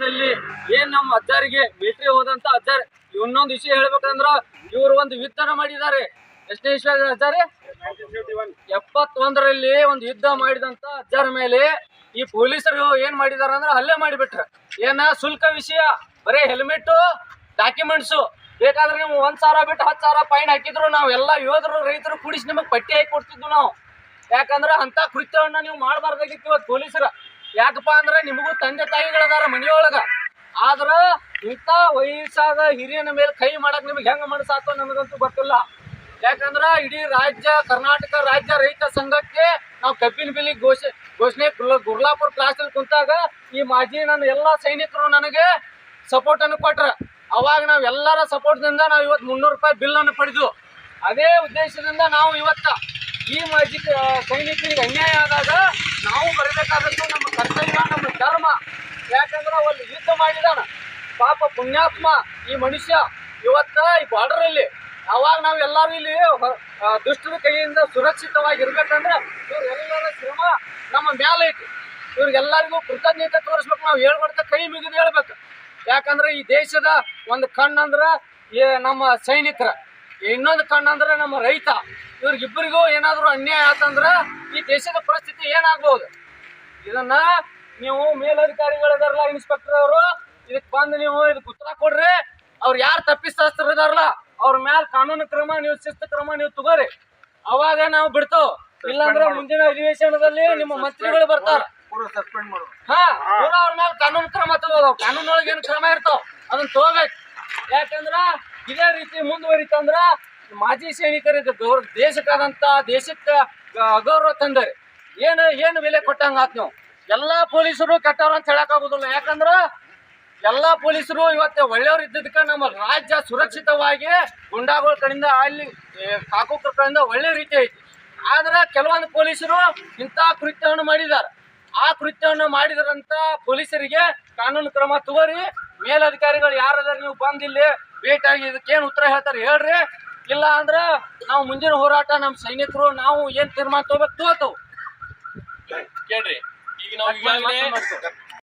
ಸಂದರ್ಭದಲ್ಲಿ ಏನ್ ನಮ್ಮ ಅಜ್ಜಾರಿಗೆ ಮಿಲಿಟರಿ ಹೋದಂತ ಅಜ್ಜಾರ್, ಇನ್ನೊಂದು ವಿಷಯ ಹೇಳ್ಬೇಕಂದ್ರ ಇವರು ಒಂದು ಯುದ್ಧನ ಮಾಡಿದ್ದಾರೆ. ಎಷ್ಟನೇ ವಿಷಯ ಅಜ್ಜಾರಿ? ಎಪ್ಪತ್ತೊಂದರಲ್ಲಿ ಒಂದು ಯುದ್ಧ ಮಾಡಿದಂತ ಅಜ್ಜಾರ ಮೇಲೆ ಈ ಪೊಲೀಸರು ಏನ್ ಮಾಡಿದಾರ ಅಂದ್ರೆ ಹಲ್ಲೆ ಮಾಡಿಬಿಟ್ರ. ಏನ ಶುಲ್ಕ ವಿಷಯ? ಬರೇ ಹೆಲ್ಮೆಟ್ ಡಾಕ್ಯುಮೆಂಟ್ಸ್ ಬೇಕಾದ್ರೆ ನೀವು ಒಂದ್ ಸಾವಿರ ಬಿಟ್ಟು ಹತ್ತು ಸಾವಿರ ಫೈನ್ ಹಾಕಿದ್ರು. ನಾವು ಎಲ್ಲ ಯೋಧರು, ರೈತರು ಕೂಡಿಸಿ ನಿಮಗೆ ಪಟ್ಟಿ ಹಾಕಿ ಕೊಡ್ತಿದ್ವು ನಾವು. ಯಾಕಂದ್ರೆ ಅಂತ ಕೃತ್ಯವನ್ನ ನೀವು ಮಾಡಬಾರ್ದಾಗಿತ್ತು ಇವತ್ತು ಪೊಲೀಸರ. ಯಾಕಪ್ಪ ಅಂದ್ರೆ ನಿಮಗೂ ತಂದೆ ತಾಯಿಗಳದಾರ ಮನೆಯೊಳಗ. ಆದ್ರ ಇಂಥ ವಯಸ್ಸಾದ ಹಿರಿಯನ ಮೇಲೆ ಕೈ ಮಾಡಕ್ ನಿಮ್ಗೆ ಹೆಂಗ ಮನಸ್ಸಾತೋ ನಮಗಂತೂ ಗೊತ್ತಿಲ್ಲ. ಯಾಕಂದ್ರ ಇಡೀ ರಾಜ್ಯ, ಕರ್ನಾಟಕ ರಾಜ್ಯ ರೈತ ಸಂಘಕ್ಕೆ ನಾವು ಕಬ್ಬಿನ ಬಿಲಿ ಘೋಷಣೆ ಘೋಷಣೆ ಗುರ್ಲಾಪುರ್ ಕ್ಲಾಸಲ್ಲಿ ಕುಂತಾಗ ಈ ಮಾಜಿ ನನ್ನ ಎಲ್ಲಾ ಸೈನಿಕರು ನನಗೆ ಸಪೋರ್ಟ್ ಅನ್ನು ಕೊಟ್ರ. ಅವಾಗ ನಾವು ಎಲ್ಲರ ಸಪೋರ್ಟ್ದಿಂದ ನಾವು ಇವತ್ತು ಮುನ್ನೂರು ರೂಪಾಯಿ ಬಿಲ್ ಅನ್ನು ಪಡೆದು ಅದೇ ಉದ್ದೇಶದಿಂದ ನಾವು ಇವತ್ತ ಈ ಮಾಜಿ ಸೈನಿಕರಿಗೆ ಅನ್ಯಾಯ ಆದಾಗ ನಾವು ಬರಬೇಕಾದದ್ದು ನಮ್ಮ ಕರ್ತವ್ಯ, ನಮ್ಮ ಧರ್ಮ. ಯಾಕಂದ್ರೆ ಅವಲ್ಲಿ ಯುದ್ಧ ಮಾಡಿದಾನ. ಪಾಪ ಪುಣ್ಯಾತ್ಮ ಈ ಮನುಷ್ಯ ಇವತ್ತ ಈ ಬಾರ್ಡರ್ ಅಲ್ಲಿ. ಅವಾಗ ನಾವು ಎಲ್ಲರೂ ಇಲ್ಲಿ ದುಷ್ಟರ ಕೈಯಿಂದ ಸುರಕ್ಷಿತವಾಗಿ ಇರ್ಬೇಕಂದ್ರೆ ಇವ್ರೆಲ್ಲರ ಶ್ರಮ ನಮ್ಮ ಮ್ಯಾಲೆ ಐತಿ. ಇವ್ರಿಗೆಲ್ಲರಿಗೂ ಕೃತಜ್ಞತೆ ತೋರಿಸ್ಬೇಕು. ನಾವು ಹೇಳ್ಬಾರ್ದ ಕೈ ಮುಗಿದು ಹೇಳ್ಬೇಕು. ಯಾಕಂದ್ರೆ ಈ ದೇಶದ ಒಂದು ಕಣ್ಣಂದ್ರ ನಮ್ಮ ಸೈನಿಕರ. ಇನ್ನೊಂದು ಕಣ್ಣಂದ್ರೆ ನಮ್ಮ ರೈತ. ಇವ್ರಿಗಿಬ್ಬರಿಗೂ ಏನಾದರೂ ಅನ್ಯಾಯ ಆತಂದ್ರ ಈ ದೇಶದ ಪರಿಸ್ಥಿತಿ ಏನಾಗ್ಬೋದು? ಇದನ್ನ ನೀವು ಮೇಲಧಿಕಾರಿಗಳಿದಾರಲ್ಲ ಇನ್ಸ್ಪೆಕ್ಟರ್ ಅವರು. ಇದಕ್ ಬಂದು ನೀವು ಇದಕ್ಕೆ ಉತ್ತರ ಕೊಡ್ರಿ. ಅವ್ರು ಯಾರು ತಪ್ಪಿಸ್ತಾರಲ್ಲ ಅವ್ರ ಮ್ಯಾಲ ಕಾನೂನು ಕ್ರಮ ನೀವು ಶಿಸ್ತು ಕ್ರಮ ನೀವು ತಗೋರಿ. ಅವಾಗ ನಾವು ಬಿಡ್ತೇವ್. ಇಲ್ಲಾಂದ್ರೆ ಮುಂದಿನ ಅಧಿವೇಶನದಲ್ಲಿ ನಿಮ್ಮ ಮಂತ್ರಿಗಳು ಬರ್ತಾರ. ಹಾ ಪೂರ ಅವ್ರ ಮ್ಯಾಲ ಕಾನೂನು ಕ್ರಮ ತಗೋದಾವ್ ಕಾನೂನೊಳಗೆ ಏನು ಕ್ರಮ ಇರ್ತಾವ ಅದನ್ನ ತಗೋಬೇಕು. ಯಾಕಂದ್ರ ಇದೇ ರೀತಿ ಮುಂದುವರಿತಂದ್ರ ಮಾಜಿ ಸೈನಿಕರಿಗೆ ಗೌರವ ದೇಶಕ್ಕಾದಂತ ದೇಶಕ್ಕೆ ಅಗೌರವ ತಂದರೆ. ಏನು ಏನು ಬೆಲೆ ಕೊಟ್ಟಂಗ ಆತ್ ನೀವು? ಎಲ್ಲಾ ಪೊಲೀಸರು ಕೆಟ್ಟವ್ರು ಅಂತ ಹೇಳಕ್ ಆಗುದಿಲ್ಲ. ಯಾಕಂದ್ರ ಎಲ್ಲಾ ಪೊಲೀಸರು ಇವತ್ತು ಒಳ್ಳೆಯವ್ರು ಇದ್ದದಕ್ಕೆ ನಮ್ಮ ರಾಜ್ಯ ಸುರಕ್ಷಿತವಾಗಿ ಗುಂಡಾಗಳ ಕಡೆಯಿಂದ ಅಲ್ಲಿ ಕಾಕುಕ್ರ ಕಡೆಯಿಂದ ಒಳ್ಳೆ ರೀತಿ ಐತಿ. ಆದ್ರೆ ಕೆಲವೊಂದು ಪೊಲೀಸರು ಇಂಥ ಕೃತ್ಯವನ್ನು ಮಾಡಿದ್ದಾರೆ ಆ ಕೃತ್ಯವನ್ನು ಮಾಡಿದ್ರಂತ ಪೊಲೀಸರಿಗೆ ಕಾನೂನು ಕ್ರಮ ತಗೋರಿ. ಮೇಲಧಿಕಾರಿಗಳು ಯಾರಾದ್ರೂ ನೀವು ಬಂದಿಲ್ಲಿ ಭೇಟಿಯಾಗಿ ಇದಕ್ಕೇನು ಉತ್ತರ ಹೇಳ್ತಾರೆ ಹೇಳ್ರಿ. ಇಲ್ಲ ಅಂದ್ರೆ ನಾವು ಮುಂದಿನ ಹೋರಾಟ ನಮ್ಮ ಸೈನಿಕರು, ನಾವು ಏನು ತೀರ್ಮಾನ ತಗೋಬೇಕು ತಗೋತೇವೆ. ಕೇಳ್ರಿ. ಈಗ ನಾವು ಈಗಾಗಲೇ